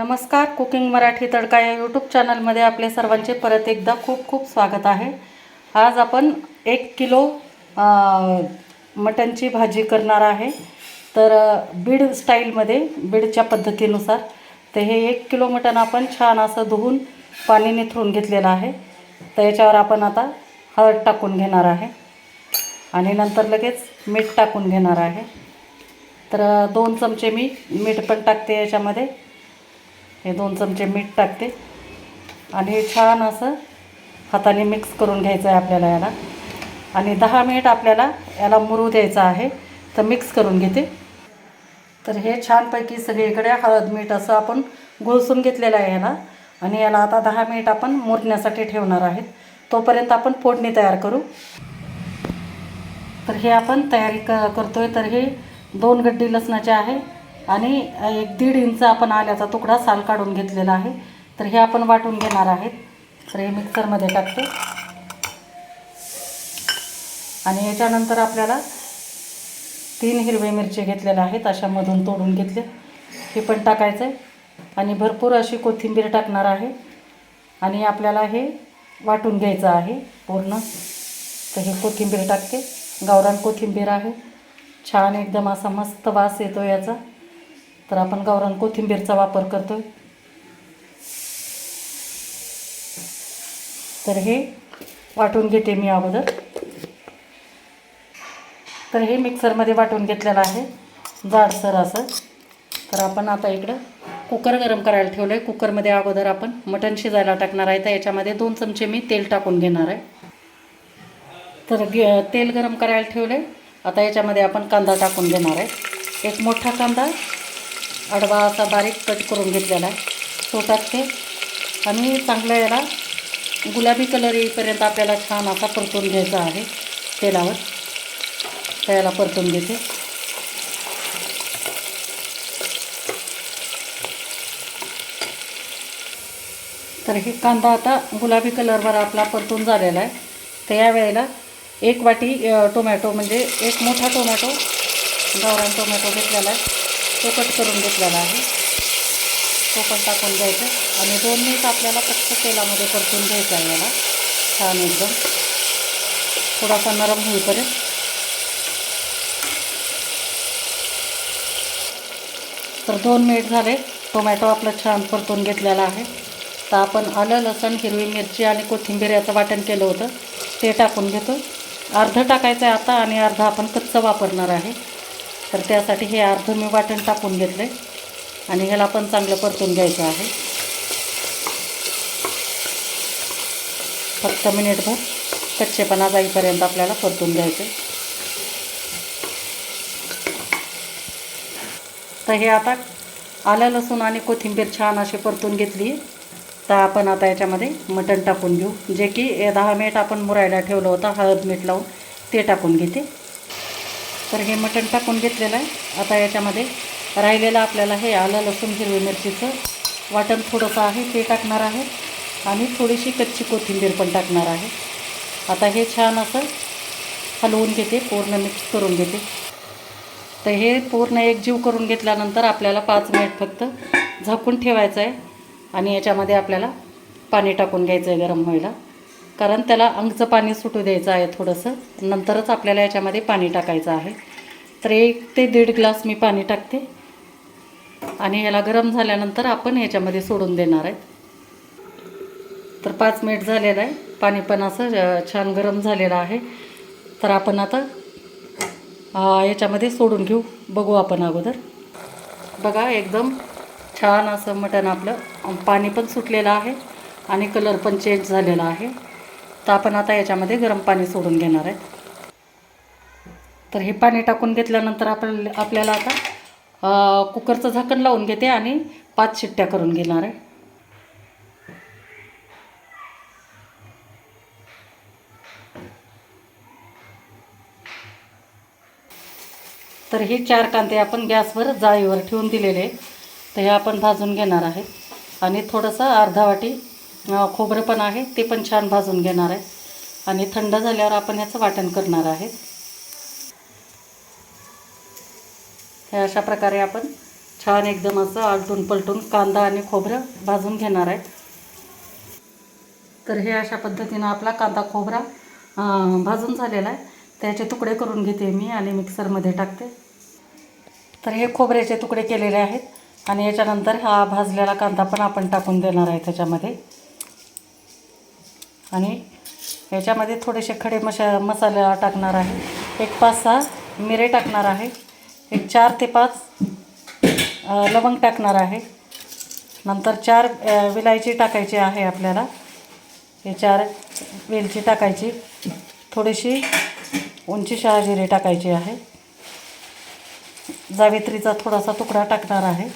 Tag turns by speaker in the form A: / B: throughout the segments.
A: नमस्कार कुकिंग मराठी तडका या यूट्यूब चॅनलमध्ये आपले सर्वांचे परत एकदा खूप खूप स्वागत आहे. आज आपण एक किलो मटनची भाजी करणार आहे. तर बीड स्टाईलमध्ये बीडच्या पद्धतीनुसार तर हे एक किलो मटण आपण छान असं धुवून पाणी निथळून घेतलेलं आहे. तर याच्यावर आपण आता हळद टाकून घेणार आहे. आणि नंतर लगेच मीठ टाकून घेणार आहे. तर दोन चमचे मी मीठ पण टाकते याच्यामध्ये. हे दोन चमचे मीठ टाकते. आणि हे छान असं हाताने मिक्स करून घ्यायचं आहे आपल्याला याला. आणि दहा मिनिट आपल्याला याला मुरू द्यायचं आहे. तर मिक्स करून घेते. तर हे छानपैकी सगळीकडे हळद मीठ असं आपण घुळसून घेतलेलं आहे याला. आणि याला आता दहा मिनिट आपण मुरण्यासाठी ठेवणार आहेत. तोपर्यंत आपण फोडणी तयार करू. तर हे आपण तयारी क करतो आहे तर हे दोन गड्डी लसणाचे आहे. आणि एक दीड इंच आपण आल्याचा तुकडा साल काढून घेतलेला आहे. तर हे आपण वाटून घेणार आहेत. तर हे मिक्सरमध्ये टाकते. आणि याच्यानंतर आपल्याला तीन हिरवे मिरची घेतलेल्या आहेत अशामधून तोडून घेतले. हे पण टाकायचं आहे आणि भरपूर अशी कोथिंबीर टाकणार आहे. आणि आपल्याला हे वाटून घ्यायचं आहे पूर्ण. तर हे कोथिंबीर टाकते. गावरान कोथिंबीर आहे. छान एकदम असा मस्त वास येतो याचा. तर आपण गावरान कोथिंबीरचा वापर करतो तर हे वाटून घेते मी अगोदर. तर हे मिक्सरमध्ये वाटून घेतलेलं आहे. जाडसर असं. तर आपण आता इकडं कुकर गरम करायला ठेवलं आहे कुकरमध्ये अगोदर आपण मटण शिजायला टाकणार आहे. तर याच्यामध्ये दोन चमचे मी तेल टाकून घेणार आहे. तर गे तेल गरम करायला ठेवलं आहे आता याच्यामध्ये आपण कांदा टाकून घेणार आहे. एक मोठा कांदा आडवा असा बारीक कट करून घेतलेला आहे. तो. टाकते आणि चांगलं याला गुलाबी कलर येईपर्यंत आपल्याला छान असा परतून घ्यायचा आहे. तेलावर. त्याला परतून घेते. तर हे कांदा आता गुलाबी कलरवर आपला परतून झालेला आहे. तर यावेळेला एक वाटी टोमॅटो म्हणजे एक मोठा टोमॅटो गावरान टोमॅटो घेतलेला आहे. तो कट करून घेतलेला आहे. तो पण टाकून घ्यायचा. आणि दोन मिनिट आपल्याला फक्त तेलामध्ये परतून घ्यायचा आहे याला. छान एकदम. थोडासा नरम होईपर्यंत. तर दोन मिनिट झाले. टोमॅटो आपलं छान परतून घेतलेला आहे. तर आपण आलं लसण हिरवी मिरची आणि कोथिंबीर याचं वाटण केलं होतं. ते टाकून घेतो. अर्धं टाकायचं आहे आता आणि अर्धं आपण कच्चं वापरणार आहे. तर त्यासाठी हे अर्धं मी वाटण टाकून घेतलं आहे आणि ह्याला पण चांगलं परतून घ्यायचं आहे. फक्त मिनिटभर कच्चेपणा जाईपर्यंत आपल्याला परतून घ्यायचं तर हे आता आलं लसूण आणि कोथिंबीर छान अशी परतून घेतली. तर आपण आता याच्यामध्ये मटण टाकून घेऊ. जे की दहा मिनिट आपण मुरायला ठेवलं होतं हळद मीठ लावून ते टाकून घेते. तर हे मटण टाकून घेतलेलं आहे. आता याच्यामध्ये राहिलेलं आपल्याला हे आलं लसूण हिरवी मिरचीचं वाटण थोडंसं आहे ते टाकणार आहे. आणि थोडीशी कच्ची कोथिंबीर पण टाकणार आहे. आता हे छान असं हलवून घेते पूर्ण मिक्स करून घेते. तर हे पूर्ण एकजीव करून घेतल्यानंतर आपल्याला पाच मिनिट फक्त झाकून ठेवायचं आहे. आणि याच्यामध्ये आपल्याला पाणी टाकून घ्यायचं आहे गरम व्हायला. कारण त्याला अंगचं पाणी सुटू द्यायचं आहे थोडंसं. नंतरच आपल्याला याच्यामध्ये पाणी टाकायचं आहे. तर एक ते दीड ग्लास मी पाणी टाकते. आणि याला गरम झाल्यानंतर आपण याच्यामध्ये सोडून देणार आहे. तर पाच मिनिट झालेलं आहे. पाणी पण असं छान गरम झालेलं आहे. तर आपण आता याच्यामध्ये सोडून घेऊ. बघू आपण अगोदर. बघा एकदम छान असं मटण आपलं पाणी पण सुटलेलं आहे. आणि कलर पण चेंज झालेला आहे. तर आपण आता याच्यामध्ये गरम पाणी सोडून घेणार आहे. तर हे पाणी टाकून घेतल्यानंतर आपण आपल्याला आता कुकरचं झाकण लावून घेते आणि पाच शिट्ट्या करून घेणार आहे. तर हे चार कांदे आपण गॅसवर जाळीवर ठेवून दिलेले तर हे आपण भाजून घेणार आहे. आणि थोडंसं अर्धा वाटी खोबरं पण आहे ते पण छान भाजून घेणार आहे. आणि थंड झाल्यावर आपण याचं वाटण करणार आहे. हे अशा प्रकारे आपण छान एकदम असं आलटून पलटून कांदा आणि खोबरं भाजून घेणार आहे. तर हे अशा पद्धतीनं आपला कांदा खोबरा भाजून झालेला आहे. त्याचे तुकडे करून घेते मी आणि मिक्सरमध्ये टाकते. तर हे खोबऱ्याचे तुकडे केलेले आहेत आणि याच्यानंतर हा भाजलेला कांदा पण आपण टाकून देणार आहे त्याच्यामध्ये. आणि याच्यामध्ये थोडेसे खडे मशा मसाला टाकणार आहे. एक पाच सहा मिरे टाकणार आहे. एक चार ते पाच लवंग टाकणार आहे. नंतर चार विलायची टाकायची आहे आपल्याला. हे चार वेलची टाकायची. थोडीशी उंची शहाजिरे टाकायची आहे. जावित्रीचा थोडासा तुकडा टाकणार आहे.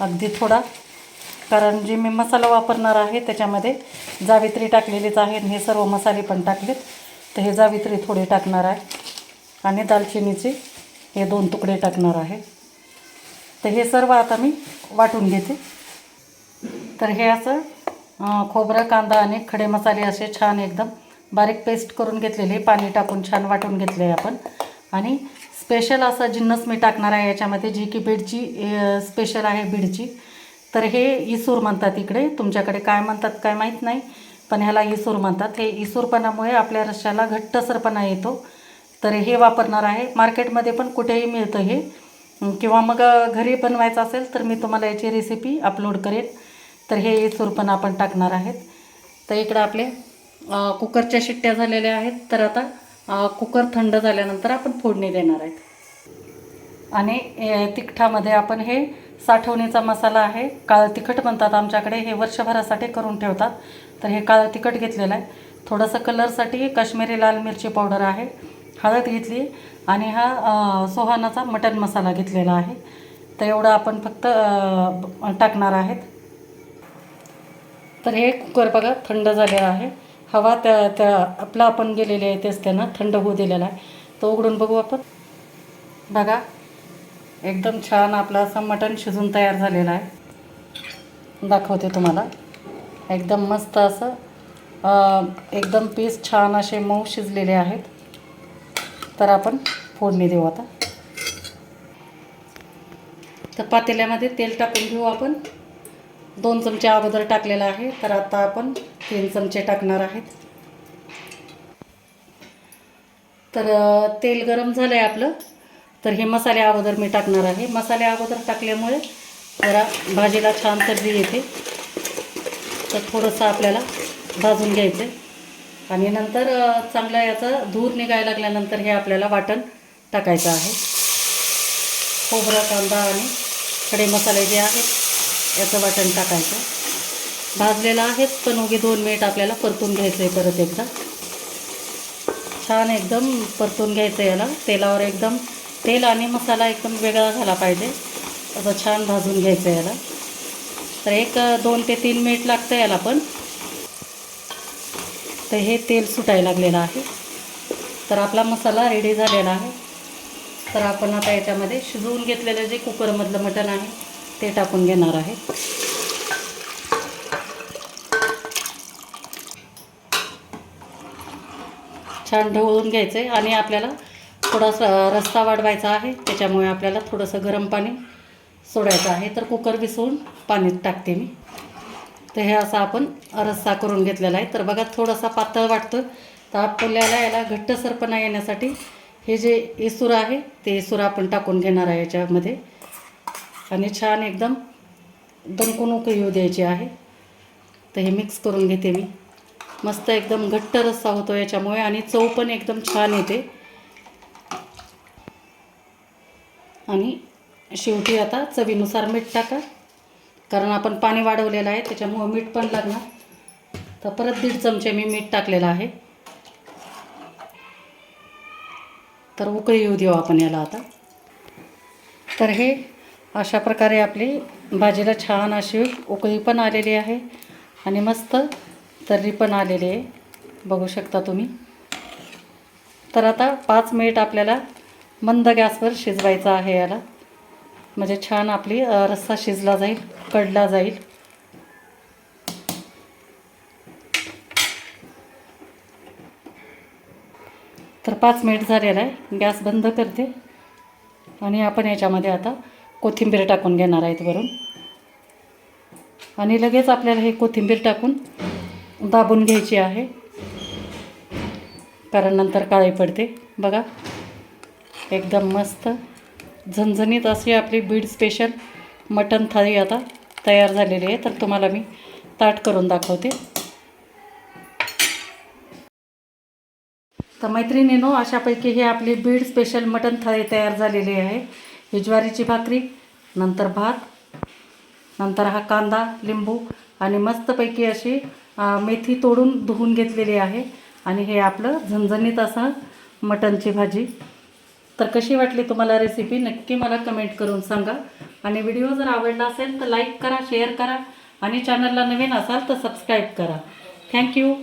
A: अगदी थोडा. कारण जे मी मसाला वापरणार आहे त्याच्यामध्ये जावित्री टाकलेलीच आहे आणि हे सर्व मसाले पण टाकलेत. तर हे जावित्री थोडे टाकणार आहे. आणि दालचिनीचे हे दोन तुकडे टाकणार आहे. तर हे सर्व आता मी वाटून घेते. तर हे असं खोबरं कांदा आणि खडे मसाले असे छान एकदम बारीक पेस्ट करून घेतलेले पाणी टाकून छान वाटून घेतले आहे आपण. आणि स्पेशल असा जिन्नस मी टाकणार आहे याच्यामध्ये जी की बीडची स्पेशल आहे बीडची. तर हे इसूर म्हणतात इकडे. तुमच्याकडे काय म्हणतात काय माहीत नाही. पण ह्याला इसूर म्हणतात. हे इसूरपणामुळे आपल्या रश्याला घट्टसरपणा येतो. तर हे वापरणार आहे. मार्केटमध्ये पण कुठेही मिळतं हे. किंवा मग घरी बनवायचं असेल तर मी तुम्हाला याची रेसिपी अपलोड करेन. तर हे इसूर पण आपण टाकणार आहेत. तर इकडं आपले कुकरच्या शिट्ट्या झालेल्या आहेत. तर आता कुकर थंड झाल्यानंतर आपण फोडणी देणार आहेत. आणि तिखटामध्ये आपण हे साठवणीचा मसाला आहे. काळं तिखट म्हणतात आमच्याकडे. हे वर्षभरासाठी करून ठेवतात. तर हे काळं तिखट घेतलेलं आहे. थोडंसं कलरसाठी काश्मीरी लाल मिरची पावडर आहे. हळद घेतली आणि हा सोहानाचा मटन मसाला घेतलेला आहे. तर एवढं आपण फक्त टाकणार आहेत. तर हे कुकर बघा थंड झालेलं आहे. हवा त्या त्या आपलं आपण गेलेले आहे तेच त्यांना थंड होऊ दिलेला आहे. तो उघडून बघू आपण. बघा एकदम छान आपलं असं मटण शिजून तयार झालेलं आहे. दाखवते तुम्हाला. एकदम मस्त असं एकदम पीस छान असे मऊ शिजलेले आहेत. तर आपण फोडणी देऊ आता. तर पातेल्यामध्ये तेल टाकून घेऊ आपण. दोन चमचे अगोदर टाकलेलं आहे तर आता आपण तीन चमचे टाकणार आहेत. तर तेल गरम झालं आहे आपलं. तर हे मसाले अगोदर मी टाकणार आहे. मसाले अगोदर टाकल्यामुळे जरा भाजीला छान तर्री येते. तर थोडंसं आपल्याला भाजून घ्यायचं आणि नंतर चांगलं याचं धूर निघायला लागल्यानंतर हे आपल्याला वाटण टाकायचं आहे. खोबरा कांदा आणि खडे मसाले जे आहेत याचं वाटण टाकायचं. भाजलेलं आहेच पण उगी दोन मिनिट आपल्याला परतून घ्यायचं आहे परत एकदा. छान एकदम परतून घ्यायचं याला. तेलावर एकदम तेल आणि मसाला एकदम वेगळा झाला पाहिजे. असं छान भाजून घ्यायचं याला. तर एक दोन ते तीन मिनिट लागतं याला पण. तर हे तेल सुटायला लागलेलं आहे. तर आपला मसाला रेडी झालेला आहे. तर आपण आता याच्यामध्ये शिजवून घेतलेलं जे कुकरमधलं मटण आहे ते टाकून घेणार आहे. छान ढवळून घ्यायचं आहे आणि आपल्याला थोडासा रस्सा वाढवायचा आहे. त्याच्यामुळे आपल्याला थोडंसं गरम पाणी सोडायचं आहे. तर कुकर विसळून पाणीत टाकते मी. तर हे असं आपण रस्सा करून घेतलेला आहे. तर बघा थोडासा पातळ वाटतं तर आपल्याला याला घट्टसरपणा येण्यासाठी हे जे इसूर आहे ते इसूर आपण टाकून घेणार आहे याच्यामध्ये. आणि छान एकदम दणकून उकळी येऊ द्यायची आहे. तर हे मिक्स करून घेते मी. मस्त एकदम घट्ट रस्सा होतो याच्यामुळे आणि चव पण एकदम छान येते. आणि शेवटी आता चवीनुसार मीठ टाका. कारण आपण पाणी वाढवलेलं आहे त्याच्यामुळं मीठ पण लागणार. तर परत दीड चमचे मी मीठ टाकलेलं आहे. तर उकळी येऊ देऊ आपण याला आता. तर हे अशा प्रकारे आपली भाजीला छान अशी उकळी पण आलेली आहे आणि मस्त तर्री पण आलेली आहे. बघू शकता तुम्ही. तर आता पाच मिनिट आपल्याला मंद गॅसवर शिजवायचं आहे याला. म्हणजे छान आपली रस्सा शिजला जाईल कडला जाईल. तर पाच मिनिट झालेला आहे. गॅस बंद करते. आणि आपण याच्यामध्ये आता कोथिंबीर टाकून घेणार आहेत वरून. आणि लगेच आपल्याला हे कोथिंबीर टाकून दाबून घ्यायची आहे. कारण नंतर काळी पडते. बघा. एकदम मस्त. झणझणीत अशी आपली बीड स्पेशल मटन थाळी आता तयार झालेली आहे. तर तुम्हाला मी ताट करून दाखवते. तर मैत्रिणीनो अशापैकी ही आपली बीड स्पेशल मटन थाळी तयार झालेली आहे. ही ज्वारीची भाकरी नंतर भात नंतर हा कांदा लिंबू आणि मस्तपैकी अशी मेथी तोडून धुवून घेतलेली आहे. आणि हे आपलं झणझणीत असं मटनची भाजी. तर कशी वाटली तुम्हाला रेसिपी नक्की मला कमेंट करून सांगा. आणि व्हिडिओ जर आवडला असेल तर लाईक करा शेअर करा. आणि चॅनलला नवीन असाल तर सबस्क्राईब करा. थँक्यू